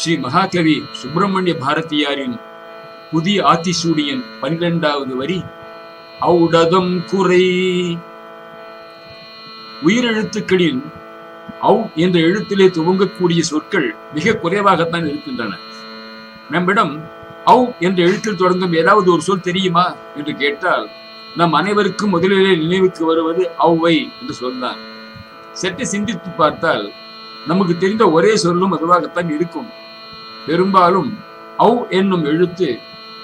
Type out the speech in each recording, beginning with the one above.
ஸ்ரீ மகாகவி சுப்பிரமணிய பாரதியாரின் புதிய ஆத்திசூடியன் பன்னிரெண்டாவது வரி அவுடதம் குறை உயிரெழுத்துக்களில் அவு என்ற எழுத்திலே துவங்கக்கூடிய சொற்கள் மிக குறைவாகத்தான் இருக்கின்றன. நம்மிடம் அவு என்ற எழுத்தில் தொடங்கும் ஏதாவது ஒரு சொல் தெரியுமா என்று கேட்டால் நம் அனைவருக்கும் முதலிலே நினைவுக்கு வருவது அவ்வை என்று சொல்தான் சற்று சிந்தித்து பார்த்தால் நமக்கு தெரிந்த ஒரே சொல்லும் அதுவாகத்தான் இருக்கும். பெரும்பாலும் அவ் என்னும் எழுத்து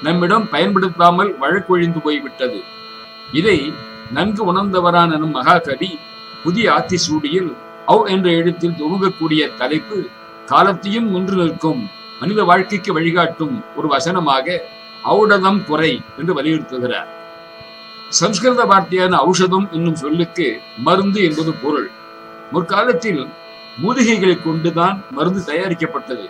நம்மிடம் பயன்படுத்தாமல் வழக்கொழிந்து போய்விட்டது. இதை நன்கு உணர்ந்தவரான நம் மகாகவி புதிய ஆத்திசூடியில் அவ் என்ற எழுத்தில் துவங்கக்கூடிய தலைப்பு காலத்தையும் நின்று நிற்கும் மனித வாழ்க்கைக்கு வழிகாட்டும் ஒரு வசனமாக ஔடதம் குறை என்று வலியுறுத்துகிறார். சம்ஸ்கிருத வார்த்தையான ஔஷதம் என்னும் சொல்லுக்கு மருந்து என்பது பொருள். முற்காலத்தில் மூலிகைகளை கொண்டுதான் மருந்து தயாரிக்கப்பட்டது.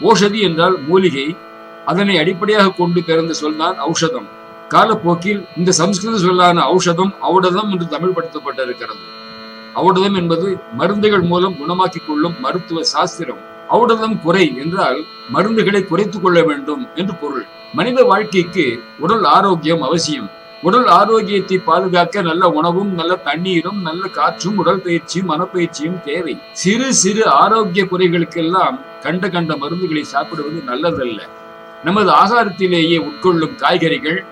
ஓஷதி என்றால் மூலிகை. அதனை அடிப்படையாக கொண்டு பிறந்த சொல்தான் ஔஷதம். காலப்போக்கில் இந்த சம்ஸ்கிருத சொல்லான ஔஷதம் ஔடதம் என்று தமிழ்படுத்தப்பட்டிருக்கிறது. ஔடதம் என்பது மருந்துகள் மூலம் குணமாக்கிக் கொள்ளும் மருத்துவ சாஸ்திரம். ஔடதம் குறை என்றால் மருந்துகளை குறைத்துக் கொள்ள வேண்டும் என்று பொருள். மனித வாழ்க்கைக்கு உடல் ஆரோக்கியம் அவசியம். உடல் ஆரோக்கியத்தை பாதுகாக்க நல்ல உணவும் நல்ல தண்ணீரும் நல்ல காற்றும் உடல் பயிற்சியும் மனப்பயிற்சியும் தேவை. சிறு சிறு ஆரோக்கிய குறைகளுக்கெல்லாம் கண்ட கண்ட மருந்துகளை சாப்பிடுவது நல்லதல்ல. நமது ஆகாரத்திலேயே உட்கொள்ளும் காய்கறிகள்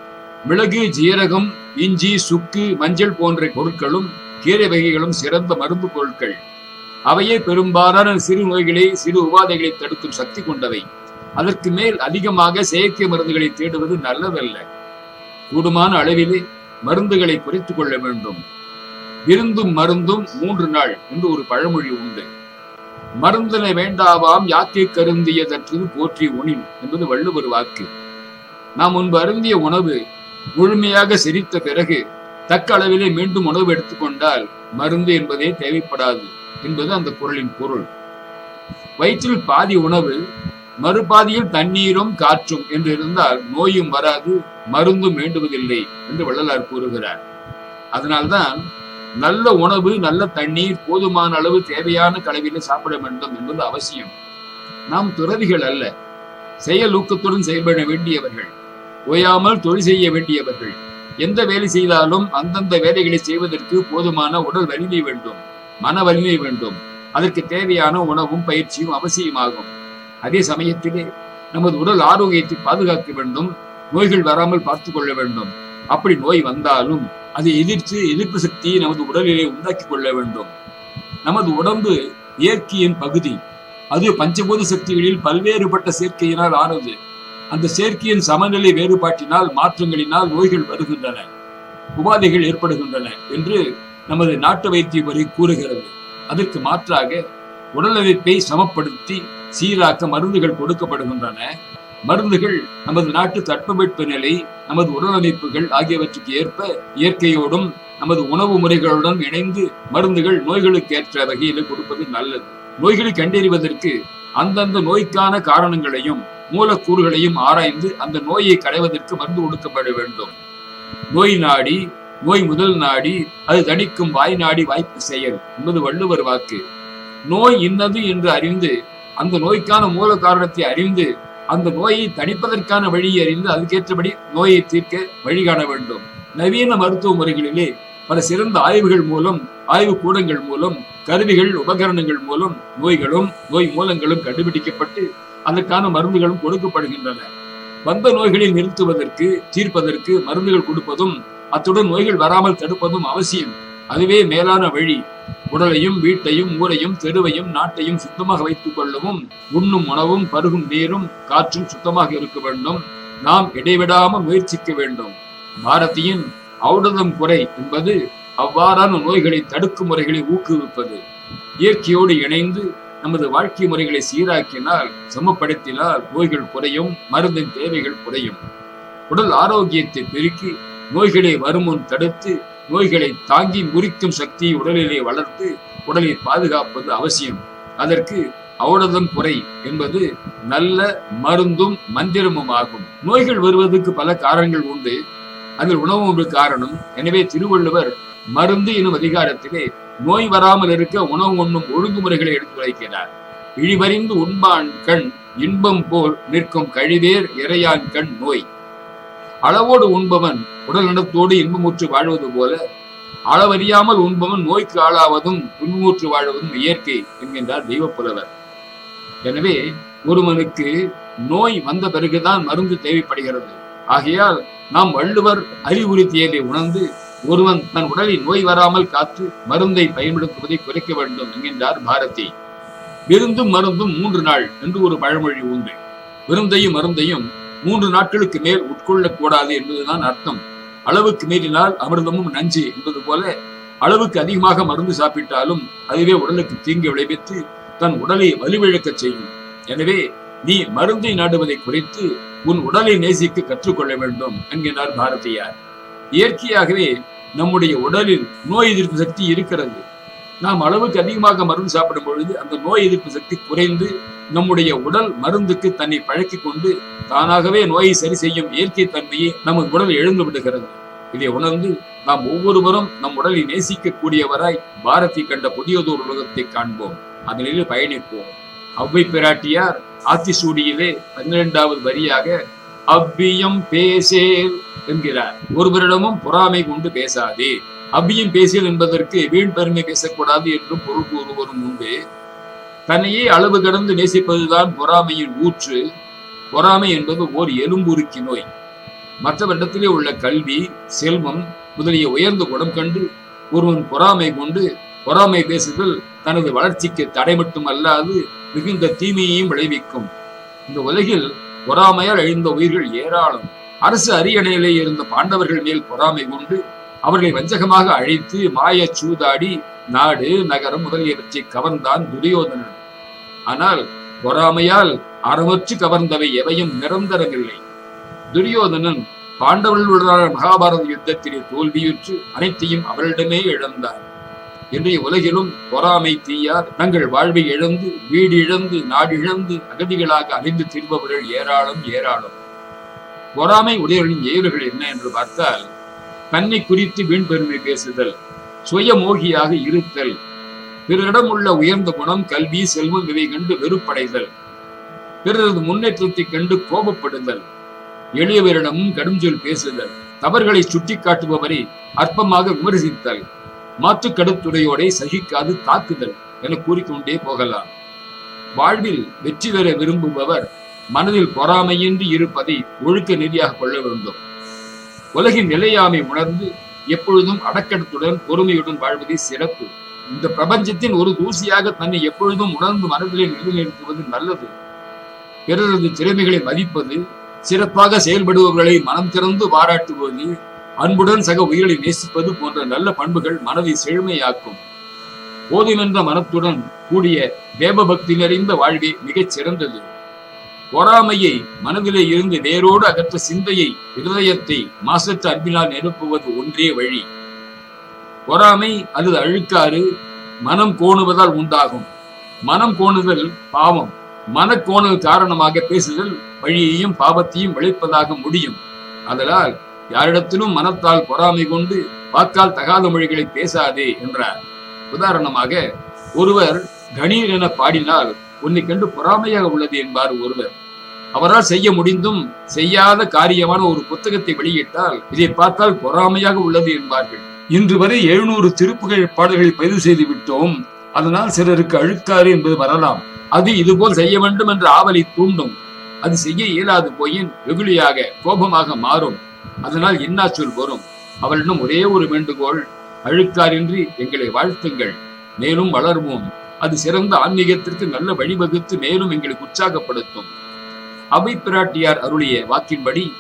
மிளகு ஜீரகம் இஞ்சி சுக்கு மஞ்சள் போன்ற பொருட்களும் கீரை வகைகளும் சிறந்த மருந்து பொருட்கள். அவையே பெரும்பாலான சிறு நோய்களை சிறு உபாதைகளை தடுக்கும் சக்தி கொண்டவை. அதற்கு மேல் அதிகமாக செயற்கை மருந்துகளை தேடுவது நல்லதல்ல. கூடுமான அளவிலே மருந்துகளை குறைத்துக் கொள்ள வேண்டும். விருந்தும் மருந்தும் மூன்று நாள் என்று ஒரு பழமொழி உண்டு. மருந்தனை வேண்டாவாம் யாக்கை கருந்தியதற்று போற்றி உணின் என்பது வள்ளுவர் வாக்கு. நாம் முன்பு அருந்திய உணவு முழுமையாக செரித்த பிறகு தக்க அளவிலே மீண்டும் உணவு எடுத்துக்கொண்டால் மருந்து என்பதே தேவைப்படாது என்பது அந்த பொருளின் பொருள். வயிற்றில் பாதி உணவு மறுபாதியில் தண்ணீரும் காற்றும் என்று இருந்தால் நோயும் வராது மருந்தும் வேண்டுவதில்லை என்று வள்ளலார் கூறுகிறார். அதனால்தான் நல்ல உணவு நல்ல தண்ணீர் போதுமான அளவு தேவையான கலவையில் சாப்பிட வேண்டும் என்பது அவசியம். நாம் துறவிகள் அல்ல செயல் ஊக்கத்துடன் செயல்பட வேண்டியவர்கள் ஓயாமல் தொழில் செய்ய வேண்டியவர்கள். எந்த வேலை செய்தாலும் அந்தந்த வேலைகளை செய்வதற்கு போதுமான உடல் வலிமை வேண்டும் மன வலிமை வேண்டும். அதற்கு தேவையான உணவும் பயிற்சியும் அவசியமாகும். அதே சமயத்திலே நமது உடல் ஆரோக்கியத்தை பாதுகாக்க வேண்டும். நோய்கள் வராமல் பார்த்து கொள்ள வேண்டும். அப்படி நோய் வந்தாலும் அதை எதிர்த்து எதிர்ப்பு சக்தியை நமது உடலிலே உண்டாக்கி கொள்ள வேண்டும். நமது உடம்பு இயற்கையின் பகுதி. அது பஞ்சபூத சக்திகளில் பல்வேறுபட்ட சேர்க்கையினால் ஆனது. அந்த சேர்க்கையின் சமநிலை வேறுபாட்டினால் மாற்றங்களினால் நோய்கள் வருகின்றன. உபாதைகள் ஏற்படுகின்றன என்று நமது நாட்டு வைத்திய முறை கூறுகிறது. அதற்கு மாற்றாக உடலமைப்பை சமப்படுத்தி சீராக்க மருந்துகள் கொடுக்கப்படுகின்றன. மருந்துகள் நமது நாட்டு தட்பவெட்ப நிலை நமது உடலமைப்புகள் ஆகியவற்றுக்கு ஏற்ப இயற்கையோடும் நமது உணவு முறைகளுடன் இணைந்து மருந்துகள் நோய்களுக்கு ஏற்ற வகையில் கொடுப்பது நல்லது. நோய்களை கண்டறிவதற்கு அந்தந்த நோய்க்கான காரணங்களையும் மூலக்கூறுகளையும் ஆராய்ந்து அந்த நோயை களைவதற்கு மருந்து கொடுக்கப்பட வேண்டும். நோய் நாடி நோய் முதல் நாடி அது தணிக்கும் வாய் நாடி வாய்ப்பு செயல் என்பது வள்ளுவர் வாக்கு. நோய் இன்னது என்று அறிந்து அந்த நோய்க்கான மூல காரணத்தை அறிந்து அந்த நோயை தணிப்பதற்கான வழியை அறிந்து அதுக்கேற்றபடி நோயை தீர்க்க வழி காண வேண்டும். நவீன மருத்துவ முறைகளிலே பல சிறந்த ஆய்வுகள் மூலம் ஆய்வு கூடங்கள் மூலம் கருவிகள் உபகரணங்கள் மூலம் நோய்களும் நோய் மூலங்களும் கண்டுபிடிக்கப்பட்டு அதற்கான மருந்துகளும் கொடுக்கப்படுகின்றன. வந்த நோய்களை நிறுத்துவதற்கு தீர்ப்பதற்கு மருந்துகள் கொடுப்பதும் அத்துடன் நோய்கள் வராமல் தடுப்பதும் அவசியம். அதுவே மேலான வழி. உடலையும் வீட்டையும் ஊரையும் தெருவையும் நாட்டையும் சுத்தமாக வைத்துக் கொள்ளவும் உண்ணும் உணவும் பருகும் நீரும் காற்றும் சுத்தமாக இருக்க வேண்டும். நாம் இடைவிடாமல் முயற்சிக்க வேண்டும். பாரதியின் ஔடதம் குறை என்பது அவ்வாறான நோய்களை தடுக்கும் முறைகளை ஊக்குவிப்பது. இயற்கையோடு இணைந்து நமது வாழ்க்கை முறைகளை சீராக்கினால் சமப்படுத்தினால் நோய்கள் குறையும் மருந்தின் தேவைகள் குறையும். உடல் ஆரோக்கியத்தை பெருக்கி நோய்களை வருமுன் தடுத்து நோய்களை தாங்கி முறிக்கும் சக்தியை உடலிலே வளர்த்து உடலை பாதுகாப்பது அவசியம். அதற்கு அவ்வளவுதான் குறை என்பது நல்ல மருந்தும் மந்திரமும் ஆகும். நோய்கள் வருவதற்கு பல காரணங்கள் உண்டு. அதில் உணவு ஒரு காரணம். எனவே திருவள்ளுவர் மருந்து எனும் அதிகாரத்திலே நோய் வராமல் இருக்க உணவு உண்ணும் ஒழுங்குமுறைகளை எடுத்துரைக்கிறார் இழிவறிந்து உண்பான் கண் இன்பம் போல் நிற்கும் கழிவேர் இறையான் கண் நோய். அளவோடு உண்பவன் உடல் நலத்தோடு இன்பமுற்று வாழ்வது போல அளவறியாமல் உண்பவன் நோய்க்கு ஆளாவதும் துன்பமுற்று வாழ்வதும் இயற்கை என்கின்றார் தெய்வப்புலவர். எனவே ஒருவனுக்கு நோய் வந்த பிறகுதான் மருந்து தேவைப்படுகிறது. ஆகையால் நாம் வள்ளுவர் அறிவுறுத்தியதை உணர்ந்து ஒருவன் தன் உடலில் நோய் வராமல் காத்து மருந்தை பயன்படுத்துவதை குறைக்க வேண்டும் என்கின்றார் பாரதி. விருந்தும் மருந்தும் மூன்று நாள் என்று ஒரு பழமொழி உண்டு. விருந்தையும் மருந்தையும் மூன்று நாட்களுக்கு மேல் உட்கொள்ளக் கூடாது என்பதுதான் அர்த்தம். அளவுக்கு மீறினால் அமிர்தமும் நஞ்சு என்பது போல அளவுக்கு அதிகமாக மருந்து சாப்பிட்டாலும் அதுவே உடலுக்கு தீங்கு விளைவித்து தன் உடலை வலுவிழக்கச் செய்யும். எனவே நீ மருந்தை நாடுவதை குறைத்து உன் உடலை நேசிக்க கற்றுக்கொள்ள வேண்டும் என்கிறார் பாரதியார். இயற்கையாகவே நம்முடைய உடலில் நோய் எதிர்ப்பு சக்தி இருக்கிறது. நாம் அளவுக்கு அதிகமாக மருந்து சாப்பிடும் பொழுது அந்த நோய் எதிர்ப்பு சக்தி குறைந்து நம்முடைய உடல் மருந்துக்கு தன்னை பழக்கி கொண்டு தானாகவே நோயை சரி செய்யும் இயற்கை தன்மையை நமது உடல் எழுந்து விடுகிறது. இதை உணர்ந்து நாம் ஒவ்வொருவரும் நம் உடலை நேசிக்கக்கூடியவராய் பாரதி கண்ட புதியதோர் உலகத்தை காண்போம். அதனில் பயணிப்போம். அவ்வை பிராட்டியார் ஆத்திசூடியிலே பன்னிரெண்டாவது வரியாக அவ்வியம் பேசேல் என்கிறார். ஒருவரிடமும் பொறாமை கொண்டு பேசாதே. அபியும் பேசியல் என்பதற்கு வீண் பெருமை பேசக்கூடாது என்றும் பொருள் கூறுவரும் உண்டு. தன்னையே அளவு கடந்து நேசிப்பதுதான் பொறாமையின் ஊற்று. பொறாமை என்பது ஓர் எலும்புருக்கி நோய். மற்றவரிடத்திலே உள்ள கல்வி செல்வம் முதலிய உயர்ந்த குணம் கண்டு ஒருவன் பொறாமை கொண்டு பொறாமை பேசுதல் தனது வளர்ச்சிக்கு தடை மட்டும் அல்லாது மிகுந்த தீமையையும் விளைவிக்கும். இந்த உலகில் பொறாமையால் அழிந்த உயிர்கள் ஏராளம். அரசு அரியணையிலே இருந்த பாண்டவர்கள் மேல் பொறாமை கொண்டு அவர்களை வஞ்சகமாக அழைத்து மாய சூதாடி நாடு நகரம் முதலியவற்றை கவர்ந்தான் துரியோதனன். ஆனால் பொறாமையால் அறவற்று கவர்ந்தவை எவையும் நிரந்தரமில்லை. துரியோதனன் பாண்டவர்களுடனான மகாபாரத யுத்தத்திலே தோல்வியுற்று அனைத்தையும் அவரிடமே இழந்தார் இன்றைய உலகிலும் பொறாமை தீயார் தங்கள் வாழ்வை இழந்து வீடு இழந்து நாடு இழந்து அகதிகளாக அறிந்து திரும்பவர்கள் ஏராளம் ஏராளம். பொறாமை உடையவர்களின் ஏவுகள் என்ன என்று பார்த்தால் தன்னை குறித்து வீண் பெருமை பேசுதல் சுயமோகியாக இருத்தல் பிறரிடம் உள்ள உயர்ந்த குணம் கல்வி செல்வம் இவை கண்டு வெறுப்படைதல் பிறரது முன்னேற்றத்தை கண்டு கோபப்படுதல் எளியவரிடமும் கடுஞ்சொல் பேசுதல் தவறுகளை சுட்டி காட்டுபவரை அற்பமாக விமர்சித்தல் மாற்று கடுத்துடையோடை சகிக்காது தாக்குதல் என கூறிக்கொண்டே போகலாம். வாழ்வில் வெற்றி பெற விரும்புபவர் மனதில் பொறாமையின்றி இருப்பதை ஒழுக்க நெறியாக கொள்ள வேண்டும். உலகின் நிலையாமை உணர்ந்து எப்பொழுதும் அடக்கடத்துடன் பொறுமையுடன் வாழ்வதே சிறப்பு. இந்த பிரபஞ்சத்தின் ஒரு தூசியாக தன்னை எப்பொழுதும் உணர்ந்து மனதிலே நிலைநிறுத்துவது நல்லது. பிறரது திறமைகளை மதிப்பது சிறப்பாக செயல்படுபவர்களை மனம் திறந்து பாராட்டுவது அன்புடன் சக உயிர்களை நேசிப்பது போன்ற நல்ல பண்புகள் மனதை செழுமையாக்கும். போதுமென்ற மனத்துடன் கூடிய தேவபக்தி நிறைந்த வாழ்வே மிகச் சிறந்தது பொறாமையை மனதிலே இருந்து வேரோடு அகற்ற சிந்தையை இருதயத்தை மாசற்ற அன்பினால் நிரப்புவது ஒன்றே வழி. பொறாமை அல்லது அழுக்காறு மனம் கோணுவதால் உண்டாகும். மனம் கோணுதல் பாவம். மனக்கோணல் காரணமாக பேசுதல் வழியையும் பாவத்தையும் விளைப்பதாக முடியும். அதனால் யாரிடத்திலும் மனத்தால் பொறாமை கொண்டு வாக்கால் தகாத மொழிகளை பேசாதே என்றார். உதாரணமாக ஒருவர் கணீர் என பாடினால் உன்னை கண்டு பொறாமையாக உள்ளது என்பார் ஒருவர். அவரால் செய்ய முடிந்தும் செய்யாத காரியமான ஒரு புத்தகத்தை வெளியிட்டால் இதை பார்த்தால் பொறாமையாக உள்ளது என்பார்கள். இன்று வரை எழுநூறு திருப்புகள் பாடல்களை பதிவு செய்து விட்டோம். அதனால் சிலருக்கு அழுக்காறு என்பது வரலாம். அது இதுபோல் செய்ய வேண்டும் என்ற ஆவலை தூண்டும். அது செய்ய இயலாது போயின் வெகுளியாக கோபமாக மாறும். அதனால் என்ன சொல் வரும். அவளிடம் ஒரே ஒரு வேண்டுகோள் அழுக்காரின்றி எங்களை வாழ்த்துங்கள். மேலும் வளர்வோம். அது சிறந்த ஆன்மீகத்திற்கு நல்ல வழிவகுத்து மேலும் எங்களுக்கு உற்சாகப்படுத்தும். அவை பிராட்டியார் அருளிய வாக்கின்படி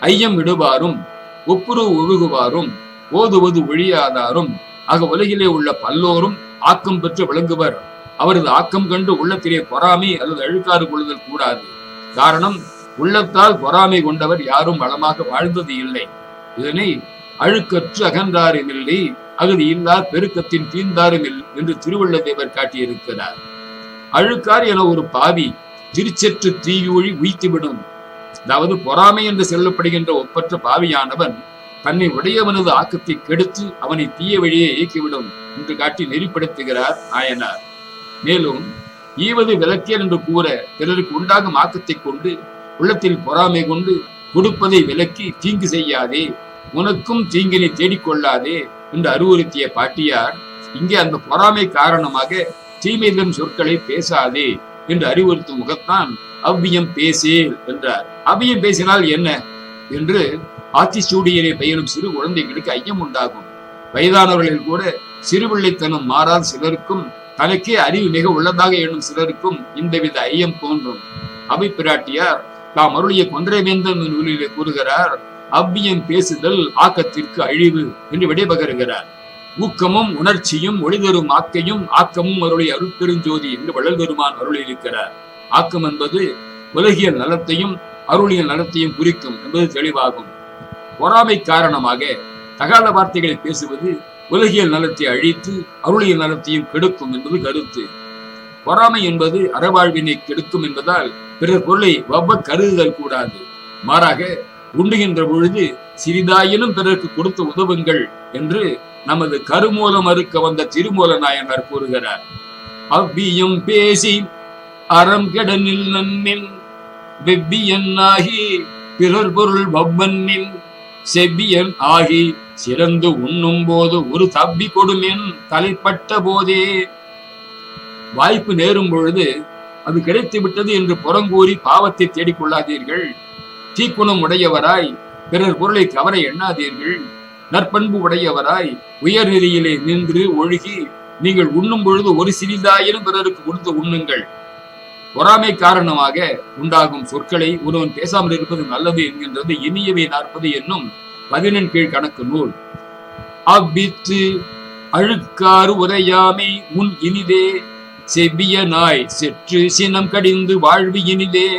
ஐயம் விடுவாரும் ஒப்புரவு ஒழுகுவாரும் ஓதுவது ஒழியாதாரும் ஆக உலகிலே உள்ள பல்லோரும் ஆக்கம் பெற்று விளங்குவர். அவரது ஆக்கம் கண்டு உள்ளத்திலே பொறாமை அல்லது அழுக்காறு கொள்ளுதல் கூடாது. காரணம் உள்ளத்தால் பொறாமை கொண்டவர் யாரும் வளமாக வாழ்ந்தது இல்லை. இதனை அழுக்கற்று அகன்றாரும் இல்லை அகதி இல்லார் பெருக்கத்தின் தீந்தாருமில் என்று திருவள்ளுவர் காட்டியிருக்கிறார். அழுக்கார் என ஒரு பாவி திருச்செற்று தீயொழி உய்த்துவிடும். அதாவது பொறாமை என்று சொல்லப்படுகின்ற ஒப்பற்ற பாவியானவன் தன்னை உடையவனது ஆக்கத்தை கெடுத்து அவனை தீய வழியே இயக்கிவிடும் என்று காட்டி நெறிப்படுத்துகிறார் நாயனார் மேலும் ஈவது விளக்கேல் என்று கூற பிறருக்கு உண்டாகும் ஆக்கத்தை கொண்டு உள்ளத்தில் பொறாமை கொண்டு கொடுப்பதை விலக்கி தீங்கு செய்யாதே உனக்கும் தீங்கினை தேடிக்கொள்ளாதே என்று அறிவுறுத்திய பாட்டியார் இங்கே அந்த பொறாமை காரணமாக தீமைதன் சொற்களை பேசாதே என்று அறிவுறுத்தும் முகத்தான் அவ்வியம் பேசேல் என்றார். அவ்வியம் பேசினால் என்ன? என்று ஆத்திச்சூடியரை பயிலும் சிறு குழந்தைகளுக்கு ஐயம் உண்டாகும். வயதானவர்கள் கூட சிறுபிள்ளைத்தனம் மாறாத சிலருக்கும் தனக்கே அறிவு மிக உள்ளதாக எண்ணும் சிலருக்கும் இந்தவித ஐயம் தோன்றும். அவை பிராட்டியார் தாம் அருளிய கொன்றைவேந்தன் நூலிலே கூறுகிறார் அவ்வியம் பேசுதல் ஆக்கத்திற்கு அழிவு என்று விடைபகருகிறார் ஊக்கமும் உணர்ச்சியும் ஒளிதரும் ஆக்கையும் ஆக்கமும் அருளை அருட்பெருஞ்சோதி என்று வள்ளல் பெருமான் அருளியிருக்கிறார். ஆக்கம் என்பது உலகியல் நலத்தையும் அருளியல் நலத்தையும் குறிக்கும் என்பது தெளிவாகும். பொறாமை காரணமாக தகாத வார்த்தைகளை பேசுவது உலகியல் நலத்தை அழித்து அருளியல் நலத்தையும் கெடுக்கும் என்பது கருத்து. பொறாமை என்பது அறவாழ்வினை கெடுக்கும் என்பதால் பிறர் பொருளை வவ்வ கருதுதல் கூடாது. மாறாக உண்டுகின்ற பொழுது சிறிதாயினும் பிறருக்கு கொடுத்து உதவுங்கள் என்று நமது கருமூலம் அறுக்க வந்த திருமூல நாயனார் கூறுகிறார். அவ்வியம் பேசி அறம் கெடனில் நன்னின் வெவ்வியன் ஆகி பிறர் பொருள் பவ்வன்னின் செவ்வியன் ஆகி சிறந்து உண்ணும் போது ஒரு தப்பி கொடுமென் தலைப்பட்ட போதே. வாய்ப்பு நேரும் பொழுது அது கிடைத்து விட்டது என்று புறங்கூறி பாவத்தை தேடிக்கொள்ளாதீர்கள். தீக்குணம் உடையவராய் பிறர் பொருளை கவர எண்ணாதீர்கள். நற்பண்பு உடையவராய் உயர் நெறியிலே நின்று ஒழுகி நீங்கள் உண்ணும் பொழுது ஒரு சிறிதாயினும் பிறருக்கு கொடுத்து உண்ணுங்கள். பொறாமை காரணமாக உண்டாகும் சொற்களை ஒருவன் பேசாமல் இருப்பது நல்லது என்கின்றது. இனியவை நாற்பது என்னும் பதினெண் கீழ் கணக்கு நூல். அவ்வித்து அழுக்காறு உரையாமை உன் இனிதே செவ்விய நாய் செற்று சினம் கடிந்து வாழ்வு இனிதே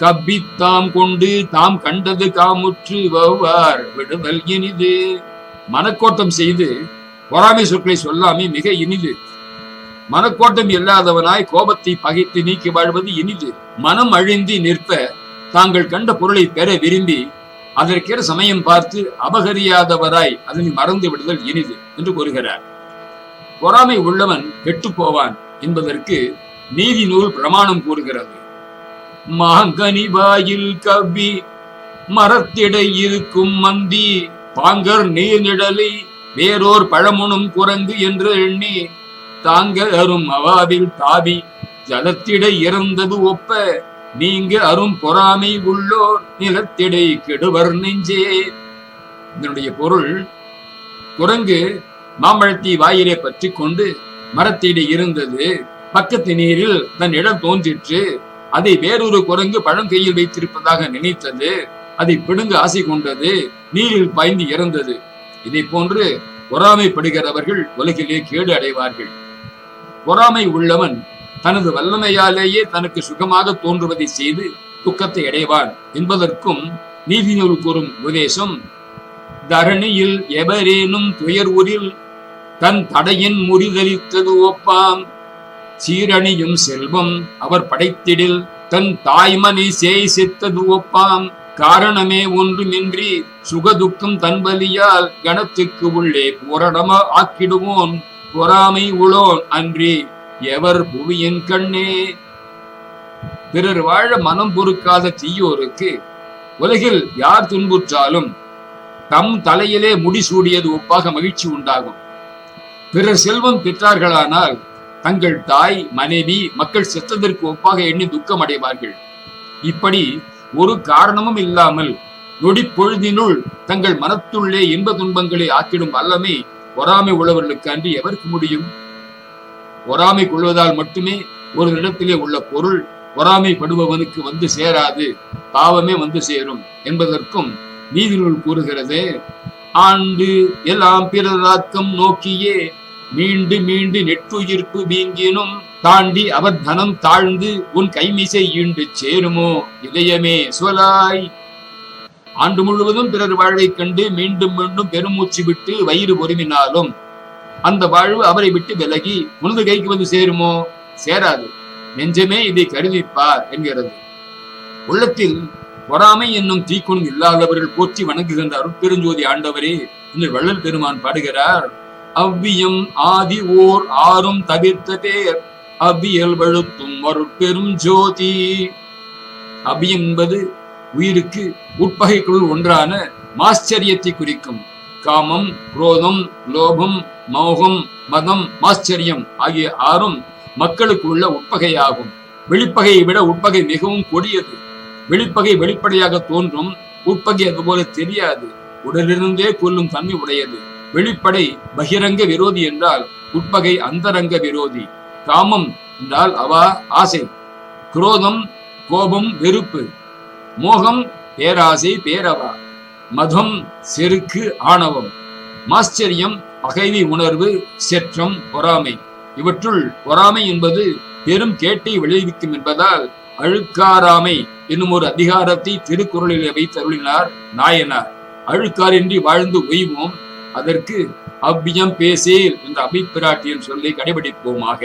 கப்பி தாம் கொண்டு தாம் கண்டது காமுற்று வவ்வார் விடுதல் இனிது. மனக்கோட்டம் செய்து பொறாமை சொற்களை சொல்லாமே மிக இனிது. மனக்கோட்டம் இல்லாதவனாய் கோபத்தை பகைத்து நீக்கி வாழ்வது இனிது. மனம் அழிந்து நிற்ப தாங்கள் கண்ட பொருளை பெற விரும்பி அதற்கேற சமயம் பார்த்து அபகரியாதவராய் அதனை மறந்து விடுதல் இனிது என்று கூறுகிறார். பொறாமை உள்ளவன் கெட்டு போவான் என்பதற்கு நீதி நூல் பிரமாணம் கூறுகிறது. மாங்கனி வாயில் கவ்வி மரத்திடை இருக்கும் மந்தி பாங்கர் நீர்நிழலை வேறோர் பழமுனும் குரங்கு என்று எண்ணி தாங்க அரும் அவாவில் தாவி ஜலத்திடை இறந்தது ஒப்ப நீங்க அரும் பொறாமை உள்ளோர் நிலத்திடை கெடுவர் நெஞ்சே. இதனுடைய பொருள் குரங்கு மாம்பழத்தை வாயிலே பற்றி கொண்டு மரத்திடை இருந்தது பக்கத்து நீரில் தன் இடம் தோன்றிற்று அதை வேறொரு குரங்கு பழங்கையில் வைத்திருப்பதாக நினைத்தது. அதை பிடுங்க ஆசை கொண்டது. நீரில் பாய்ந்து இறந்தது. இதை போன்று பொறாமைப்படுகிறவர்கள் உலகிலே கேடு அடைவார்கள். பொறாமை உள்ளவன் தனது வல்லமையாலேயே தனக்கு சுகமாக தோன்றுவதை செய்து துக்கத்தை அடைவான் என்பதற்கும் நீதி நூல் கூறும் உபதேசம். தரணியில் எவரேனும் துயர் ஊரில் தன் தடையின் முறிதளித்தது ஒப்பாம் சீரணியும் செல்வம் அவர் படைத்திடில் தன் தாய்மனை சேய் ஒப்பாம். காரணமே ஒன்றுமின்றி சுகதுக்கம் தன்பலியால் கணத்துக்கு உள்ளே பூரணமா ஆக்கிடுவோன் பொறாமை உளோன் அன்றி எவர் புவியின் கண்ணே. பிறர் வாழ மனம் பொறுக்காத தீயோருக்கு உலகில் யார் துன்புற்றாலும் தம் தலையிலே முடிசூடியது ஒப்பாக மகிழ்ச்சி உண்டாகும். பிறர் செல்வம் பெற்றார்களானால் தங்கள் தாய் மனைவி மக்கள் செத்ததற்கு ஒப்பாக எண்ணி துக்கம் அடைவார்கள் இப்படி ஒரு காரணமும் இல்லாமல் நொடி பொழுதினுள் தங்கள் மனத்துள்ளே இன்ப துன்பங்களை ஆக்கிடும் வல்லமை பொறாமை உள்ளவர்களுக்கு அன்றி எவருக்கு முடியும்? பொறாமை கொள்வதால் மட்டுமே ஒரு இடத்திலே உள்ள பொருள் பொறாமைப்படுபவனுக்கு வந்து சேராது பாவமே வந்து சேரும் என்பதற்கும் நீதிநூல் கூறுகிறது. ஆண்டு எல்லாம் பிறராக்கம் நோக்கியே மீண்டு மீண்டு நெட்டுயிர்ப்பு வீங்கினும் தாண்டி அவர் தனம் தாழ்ந்து உன் கைமிசை ஈண்டு சேருமோ இதயமே சொலாய் ஆண்டு முழுவதும் பிறர் வாழ்வை கண்டு மீண்டும் மீண்டும் பெருமூச்சு விட்டு வயிறு பொறுமினாலும் அந்த வாழ்வு அவரை விட்டு விலகி உனது கைக்கு வந்து சேருமோ? சேராது. நெஞ்சமே இதை கருதிப்பார் என்கிறது. உள்ளத்தில் பொறாமை என்னும் தீக்குணம் இல்லாதவர்கள் போற்றி வணங்குகின்ற அருட்பெருஞ்சோதி ஆண்டவரே என்று வள்ளல் பெருமான் பாடுகிறார். அவ்வியம் ஆதி ஓர் ஆறும் தவிர்த்த பேர் அவ்வியல் வழுத்தும் பெரும் ஜோதி. அவ்வியம் என்பது உயிருக்கு உட்பகைக்குள் ஒன்றான மாஸ்டரியத்தை குறிக்கும். காமம் குரோதம் லோபம் மோகம் மதம் மாஸ்டரியம் ஆகிய ஆறும் மக்களுக்கு உள்ள உட்பகையாகும். வெளிப்பகையை விட உட்பகை மிகவும் கொடியது. வெளிப்பகை வெளிப்படையாக தோன்றும் உட்பகை அதுபோல தெரியாது. உடலிருந்தே கொல்லும் தன்மை உடையது. வெளிப்படை பகிரங்க விரோதி என்றால் உட்பகை அந்தரங்க விரோதி. காமம் என்றால் அவா ஆசை. குரோதம் கோபம் வெறுப்பு. மோகம் பேராசை பேரவா. மதம் செருக்கு ஆணவம். மாஸ்டரியம் பகைவி உணர்வு செற்றம் பொறாமை. இவற்றுள் பொறாமை என்பது பெரும் கேட்டை விளைவிக்கும் என்பதால் அழுக்காராமை என்னும் ஒரு அதிகாரத்தை திருக்குறளிலே வைத்தருளினார் நாயனார். அழுக்காரின்றி வாழ்ந்து ஒய்வோம் அதற்கு அவ்வியம் பேசேல் என்ற அபிப்பிராட்டியின் சொல்லை கடைபிடிப்போமாக.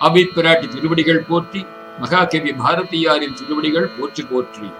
அபிப்பிராட்டி திருவடிகள் போற்றி மகாகவி பாரதியாரின் திருவடிகள் போற்றி போற்றி.